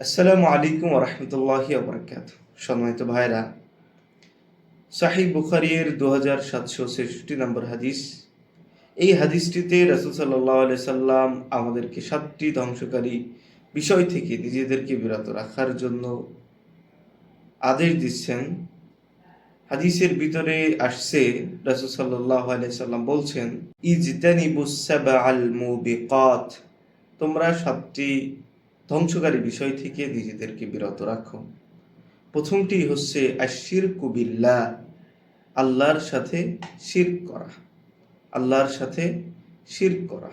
আসসালামু আলাইকুম রহমতুল্লাহি আবরকাত সম্মানিত ভাইরা সাহি বুখারির দু হাজার সাতশো ছেষট্টি নম্বর হাদিস। এই হাদিসটিতে রাসুল সাল্লাহ আলি সাল্লাম আমাদেরকে সাতটি ধ্বংসকারী বিষয় থেকে নিজেদেরকে বিরত রাখার জন্য আদেশ দিচ্ছেন। হাদিসের ভিতরে আসছে, রাসুল সাল্লাহ আলি সাল্লাম বলছেন ইজতানিবুসাবা আল মুবিকাত। তোমরা সাতটি ধ্বংসকারী বিষয় থেকে নিজেদেরকে বিরত রাখো। প্রথমটি হচ্ছে আশির কুবিল্লা আল্লাহর সাথে শির করা। আল্লাহর সাথে শির করা।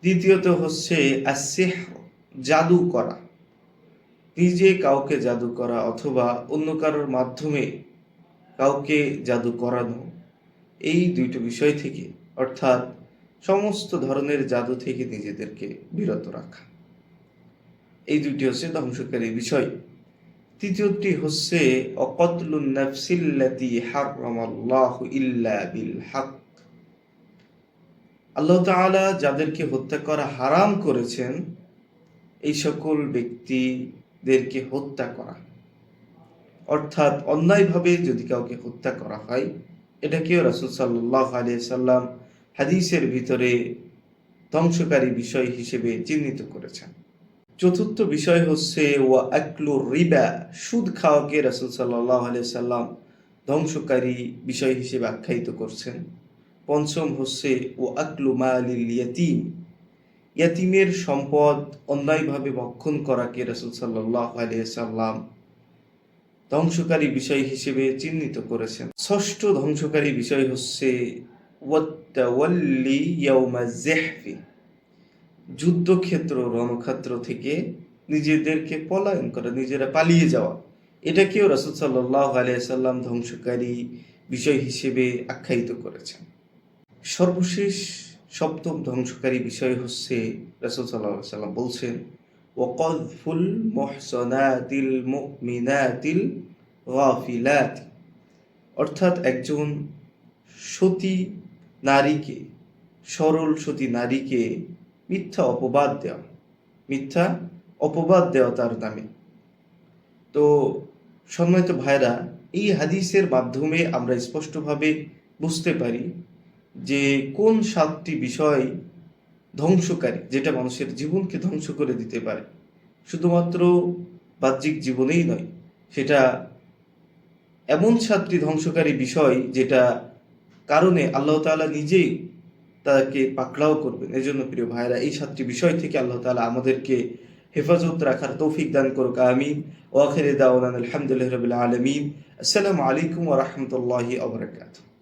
দ্বিতীয়ত হচ্ছে আসিহ জাদু করা। নিজে কাউকে জাদু করা অথবা অন্য কারোর মাধ্যমে কাউকে জাদু করানো, এই দুইটো বিষয় থেকে, অর্থাৎ সমস্ত ধরনের জাদু থেকে নিজেদেরকে বিরত রাখা। এই দুইটি হচ্ছে ধ্বংসকারী বিষয়। তৃতীয়টি হচ্ছে ইল্লা বিল আল্লাহ তাআলা যাদেরকে হত্যা করা হারাম করেছেন, এই সকল ব্যক্তিদেরকে হত্যা করা। অর্থাৎ অন্যায়ভাবে যদি কাউকে হত্যা করা হয়, এটাকেও রাসূল সাল্লাল্লাহু আলাইহি সাল্লাম হাদিসের ভিতরে ধ্বংসকারী বিষয় হিসেবে চিহ্নিত করেছেন। চতুর্থ বিষয় হচ্ছে, ওয়া আকলু রিবা, সুদ খাওয়াকে রাসুল সাল্লাহ সাল্লাম ধ্বংসকারী বিষয় হিসেবে আখ্যায়িত করছেন। পঞ্চম হচ্ছে ও আকলু মালিল ইয়াতিম, ইয়াতিমের সম্পদ অন্যায়ভাবে ভক্ষণ করাকে রাসুল সাল্লাহ সাল্লাম ধ্বংসকারী বিষয় হিসেবে চিহ্নিত করেছেন। ষষ্ঠ ধ্বংসকারী বিষয় হচ্ছে, ওয়াত্তাওয়াল্লি ইয়াউমা জেহফি যুদ্ধক্ষেত্র, রণক্ষেত্র থেকে নিজেদেরকে পলায়ন করা, নিজেরা পালিয়ে যাওয়া। এটাকেও রাসুল সাল্লাহ আলিয়াল্লাম ধ্বংসকারী বিষয় হিসেবে আখ্যায়িত করেছেন। সর্বশেষ সপ্তম ধ্বংসকারী বিষয় হচ্ছে সাল্লাহ সাল্লাম বলছেন ওকদফুল মহসনাতিল মুমিনাতিল গাফিলাত। অর্থাৎ একজন সতী নারীকে, সরল সতী নারীকে মিথ্যা অপবাদ দেওয়া। মিথ্যা অপবাদ দেওয়া তার নামে। তো সম্মানিত ভাইরা এই হাদিসের মাধ্যমে আমরা স্পষ্টভাবে বুঝতে পারি যে কোন সাতটি বিষয় ধ্বংসকারী, যেটা মানুষের জীবনকে ধ্বংস করে দিতে পারে। শুধুমাত্র বাহ্যিক জীবনেই নয়, সেটা এমন সাতটি ধ্বংসকারী বিষয় যেটা কারণে আল্লাহ তাআলা নিজেই তাকে পাকড়াও করবেন। এজন্য প্রিয় ভাইরা এই সাতটি বিষয় থেকে আল্লাহ তালা আমাদেরকে হেফাজত রাখার তৌফিক দান করুক, আমিন। ওয়াখির দাওয়ান আলহামদুলিল্লাহ আলমিন। আসসালামু আলাইকুম ও রাহমাতুল্লাহি ওয়া বারাকাতুহু।